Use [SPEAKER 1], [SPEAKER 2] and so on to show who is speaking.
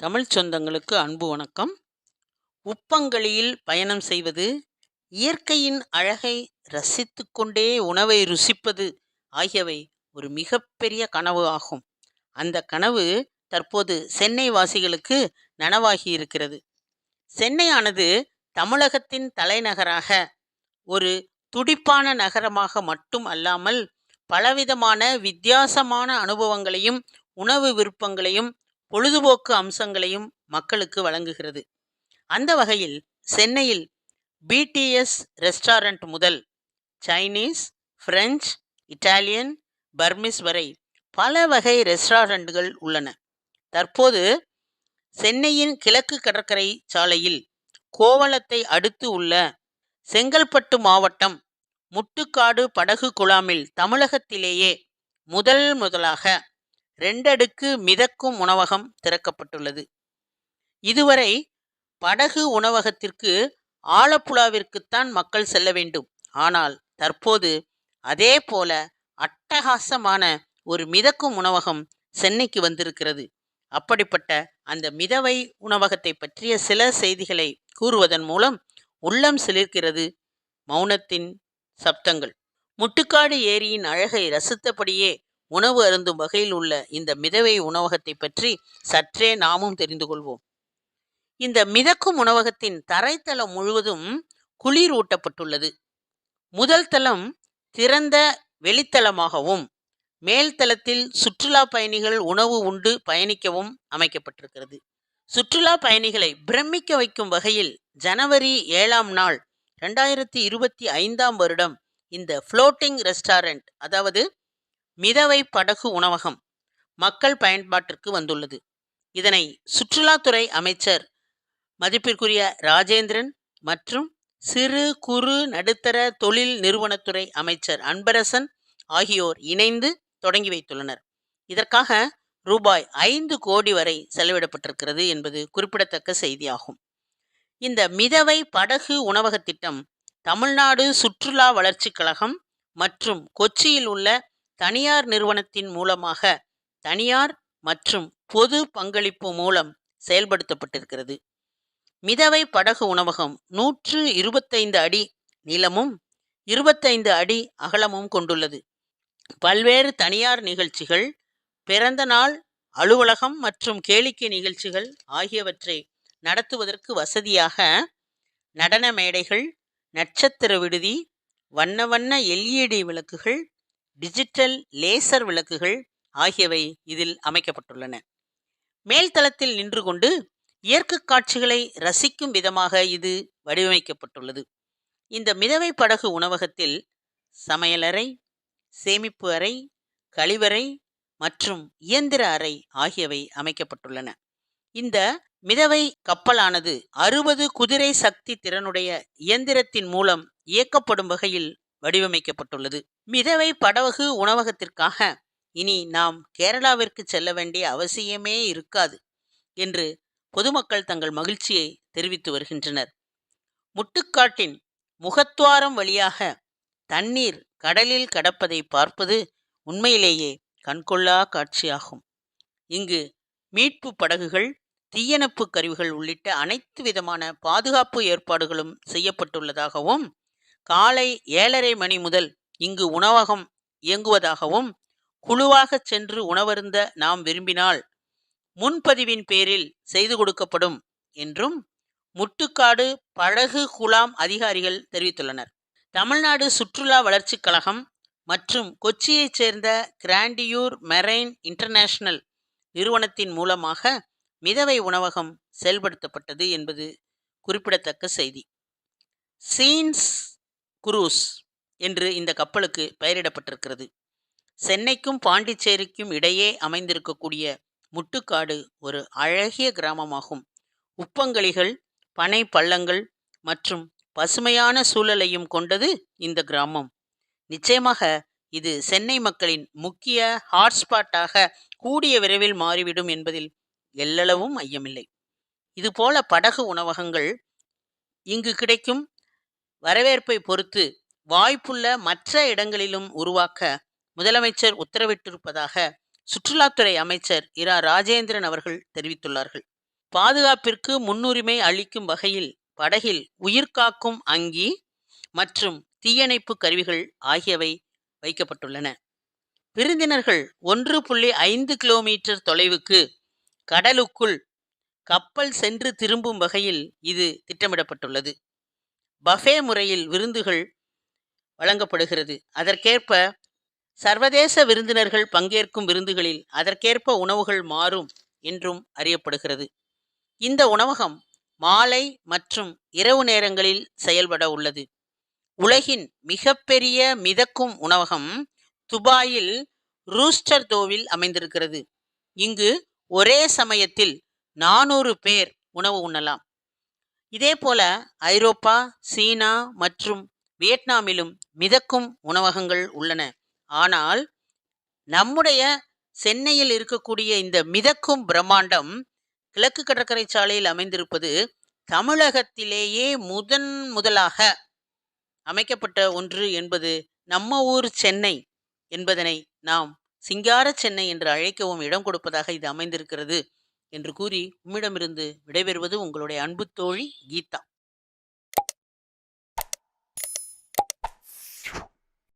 [SPEAKER 1] தமிழ் சொந்தங்களுக்கு அன்பு வணக்கம். உப்பங்களியில் பயணம் செய்வது இயற்கையின் அழகை ரசித்துக்கொண்டே உணவை ருசிப்பது ஆகியவை ஒரு மிகப்பெரிய கனவு ஆகும். அந்த கனவு தற்போது சென்னை வாசிகளுக்கு நனவாகி இருக்கிறது. சென்னையானது தமிழகத்தின் தலைநகராக ஒரு துடிப்பான நகரமாக மட்டும் அல்லாமல் பலவிதமான வித்தியாசமான அனுபவங்களையும் உணவு விருப்பங்களையும் பொழுதுபோக்கு அம்சங்களையும் மக்களுக்கு வழங்குகிறது. அந்த வகையில் சென்னையில் பிடிஎஸ் ரெஸ்டாரண்ட் முதல் சைனீஸ் பிரெஞ்சு இட்டாலியன் பர்மிஸ் வரை பல வகை ரெஸ்டாரண்ட்கள் உள்ளன. தற்போது சென்னையின் கிழக்கு கடற்கரை சாலையில் கோவளத்தை அடுத்து உள்ள செங்கல்பட்டு மாவட்டம் முட்டுக்காடு படகு குழாமில் தமிழகத்திலேயே முதல் முதலாக ரெண்டடுக்கு மிதக்கும் உணவகம் திறக்கப்பட்டுள்ளது. இதுவரை படகு உணவகத்திற்கு ஆலப்புழாவிற்குத்தான் மக்கள் செல்ல வேண்டும். ஆனால் தற்போது அதே போல அட்டகாசமான ஒரு மிதக்கும் உணவகம் சென்னைக்கு வந்திருக்கிறது. அப்படிப்பட்ட அந்த மிதவை உணவகத்தை பற்றிய சில செய்திகளை கூறுவதன் மூலம் உள்ளம் சிலிர்க்கிறது மௌனத்தின் சப்தங்கள். முட்டுக்காடு ஏரியின் அழகை ரசித்தபடியே உணவு அருந்தும் வகையில் உள்ள இந்த மிதவை உணவகத்தை பற்றி சற்றே நாமும் தெரிந்து கொள்வோம். இந்த மிதக்கும் உணவகத்தின் தரைத்தளம் முழுவதும் குளிர் ஊட்டப்பட்டுள்ளது. முதல் தளம் திறந்த வெளித்தளமாகவும் மேல் தளத்தில் சுற்றுலா பயணிகள் உணவு உண்டு பயணிக்கவும் அமைக்கப்பட்டிருக்கிறது. சுற்றுலா பயணிகளை பிரமிக்க வைக்கும் வகையில் ஜனவரி ஏழாம் நாள் ரெண்டாயிரத்தி இருபத்தி ஐந்தாம் வருடம் இந்த ஃப்ளோட்டிங் ரெஸ்டாரண்ட் அதாவது மிதவை படகு உணவகம் மக்கள் பயன்பாட்டிற்கு வந்துள்ளது. இதனை சுற்றுலாத்துறை அமைச்சர் மதிப்பிற்குரிய ராஜேந்திரன் மற்றும் சிறு குறு நடுத்தர தொழில் நிறுவனத்துறை அமைச்சர் அன்பரசன் ஆகியோர் இணைந்து தொடங்கி வைத்துள்ளனர். இதற்காக ரூபாய் ஐந்து கோடி வரை செலவிடப்பட்டிருக்கிறது என்பது குறிப்பிடத்தக்க செய்தியாகும். இந்த மிதவை படகு உணவக திட்டம் தமிழ்நாடு சுற்றுலா வளர்ச்சிக் கழகம் மற்றும் கொச்சியில் உள்ள தனியார் நிறுவனத்தின் மூலமாக தனியார் மற்றும் பொது பங்களிப்பு மூலம் செயல்படுத்தப்பட்டிருக்கிறது. மிதவை படகு உணவகம் நூற்று இருபத்தைந்து அடி நீளமும் இருபத்தைந்து அடி அகலமும் கொண்டுள்ளது. பல்வேறு தனியார் நிகழ்ச்சிகள் பிறந்த நாள் அலுவலகம் மற்றும் கேளிக்கை நிகழ்ச்சிகள் ஆகியவற்றை நடத்துவதற்கு வசதியாக நடன மேடைகள் நட்சத்திர விடுதி வண்ண வண்ண எல்இடி விளக்குகள் டிஜிட்டல் லேசர் விளக்குகள் ஆகியவை இதில் அமைக்கப்பட்டுள்ளன. மேல்தளத்தில் நின்று கொண்டு இயற்கை காட்சிகளை ரசிக்கும் விதமாக இது வடிவமைக்கப்பட்டுள்ளது. இந்த மிதவை படகு உணவகத்தில் சமையலறை சேமிப்பு அறை கழிவறை மற்றும் இயந்திர அறை ஆகியவை அமைக்கப்பட்டுள்ளன. இந்த மிதவை கப்பலானது அறுபது குதிரை சக்தி திறனுடைய இயந்திரத்தின் மூலம் இயக்கப்படும் வகையில் வடிவமைக்கப்பட்டுள்ளது. மிதவை படகு உணவகத்திற்காக இனி நாம் கேரளாவிற்கு செல்ல வேண்டிய அவசியமே இருக்காது என்று பொதுமக்கள் தங்கள் மகிழ்ச்சியை தெரிவித்து வருகின்றனர். முட்டுக்காட்டின் முகத்துவாரம் வழியாக தண்ணீர் கடலில் கடப்பதை பார்ப்பது உண்மையிலேயே கண்கொள்ளா காட்சியாகும். இங்கு மீட்பு படகுகள் தீயணைப்பு கருவிகள் உள்ளிட்ட அனைத்து விதமான பாதுகாப்பு ஏற்பாடுகளும் செய்யப்பட்டுள்ளதாகவும் காலை ஏழரை மணி முதல் இங்கு உணவகம் இயங்குவதாகவும் குழுவாக சென்று உணவருந்த நாம் விரும்பினால் முன்பதிவின் பேரில் செய்து கொடுக்கப்படும் என்றும் முட்டுக்காடு படகு குலாம் அதிகாரிகள் தெரிவித்துள்ளனர். தமிழ்நாடு சுற்றுலா வளர்ச்சிக் கழகம் மற்றும் கொச்சியைச் சேர்ந்த கிராண்டியூர் மெரைன் இன்டர்நேஷனல் நிறுவனத்தின் மூலமாக மிதவை உணவகம் செயல்படுத்தப்பட்டது என்பது குறிப்பிடத்தக்க செய்தி. சீன்ஸ் குரூஸ் என்று இந்த கப்பலுக்கு பெயரிடப்பட்டிருக்கிறது. சென்னைக்கும் பாண்டிச்சேரிக்கும் இடையே அமைந்திருக்கக்கூடிய முட்டுக்காடு ஒரு அழகிய கிராமமாகும். உப்பங்களிகள் பனை பள்ளங்கள் மற்றும் பசுமையான சூழலையும் கொண்டது இந்த கிராமம். நிச்சயமாக இது சென்னை மக்களின் முக்கிய ஹாட்ஸ்பாட்டாக கூடிய விரைவில் மாறிவிடும் என்பதில் எல்லளவும் ஐயமில்லை. இதுபோல படகு உணவகங்கள் இங்கு கிடைக்கும் வரவேற்பை பொறுத்து வாய்ப்புள்ள மற்ற இடங்களிலும் உருவாக்க முதலமைச்சர் உத்தரவிட்டிருப்பதாக சுற்றுலாத்துறை அமைச்சர் இரா. ராஜேந்திரன் அவர்கள் தெரிவித்துள்ளார்கள். பாதுகாப்பிற்கு முன்னுரிமை அளிக்கும் வகையில் படகில் உயிர்காக்கும் அங்கி மற்றும் தீயணைப்பு கருவிகள் ஆகியவை வைக்கப்பட்டுள்ளன. விருந்தினர்கள் ஒன்று புள்ளி ஐந்து கிலோமீட்டர் தொலைவுக்கு கடலுக்குள் கப்பல் சென்று திரும்பும் வகையில் இது திட்டமிடப்பட்டுள்ளது. பஃபே முறையில் விருந்துகள் வழங்கப்படுகிறது. அதற்கேற்ப சர்வதேச விருந்தினர்கள் பங்கேற்கும் விருந்துகளில் அதற்கேற்ப உணவுகள் மாறும் என்றும் அறியப்படுகிறது. இந்த உணவகம் மாலை மற்றும் இரவு நேரங்களில் செயல்பட உள்ளது. உலகின் மிகப்பெரிய மிதக்கும் உணவகம் துபாயில் ரூஸ்டர் தோவில் அமைந்திருக்கிறது. இங்கு ஒரே சமயத்தில் நானூறு பேர் உணவு உண்ணலாம். இதே போல ஐரோப்பா சீனா மற்றும் வியட்நாமிலும் மிதக்கும் உணவகங்கள் உள்ளன. ஆனால் நம்முடைய சென்னையில் இருக்கக்கூடிய இந்த மிதக்கும் பிரம்மாண்டம் கிழக்கு கடற்கரை சாலையில் அமைந்திருப்பது தமிழகத்திலேயே முதன் முதலாக அமைக்கப்பட்ட ஒன்று என்பது நம்ம ஊர் சென்னை என்பதனை நாம் சிங்கார சென்னை என்று அழைக்கவும் இடம் கொடுப்பதாக இது அமைந்திருக்கிறது. என்று கூறி உம்மிடமிருந்து விடைபெறுவது உங்களுடைய அன்பு தோழி கீதா.